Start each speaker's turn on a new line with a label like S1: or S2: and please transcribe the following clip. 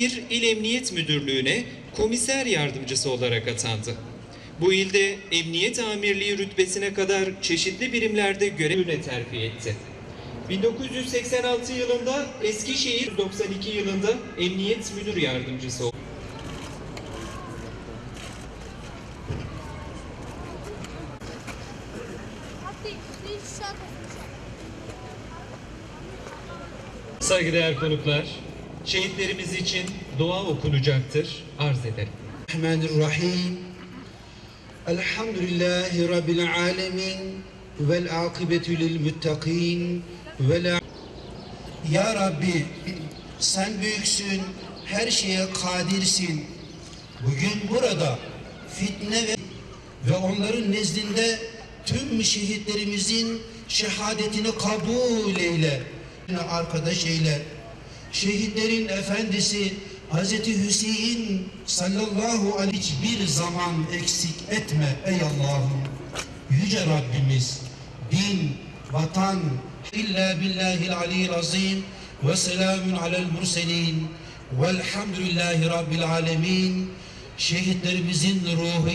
S1: Bir il emniyet müdürlüğüne komiser yardımcısı olarak atandı. Bu ilde emniyet amirliği rütbesine kadar çeşitli birimlerde görevine terfi etti. 1986 yılında Eskişehir, 92 yılında emniyet müdür yardımcısı oldu. Saygıdeğer konuklar, şehitlerimiz için dua okunacaktır. Arz ederim.
S2: Rahim. Elhamdülillahi Rabbil alemin. Vel akibetü lil muttakin. Ve Ya Rabbi sen büyüksün, her şeye kadirsin. Bugün burada fitne ve, ve onların nezdinde tüm şehitlerimizin şehadetini kabul eyle. Arkadaş eyle. Şehitlerin efendisi Hazreti Hüseyin sallallahu aleyhi hiçbir zaman eksik etme ey Allah'ım. Yüce Rabbimiz din, vatan illa billahil aliyyil azim ve selamun alel murselin velhamdülillahi rabbil alemin şehitlerimizin ruhu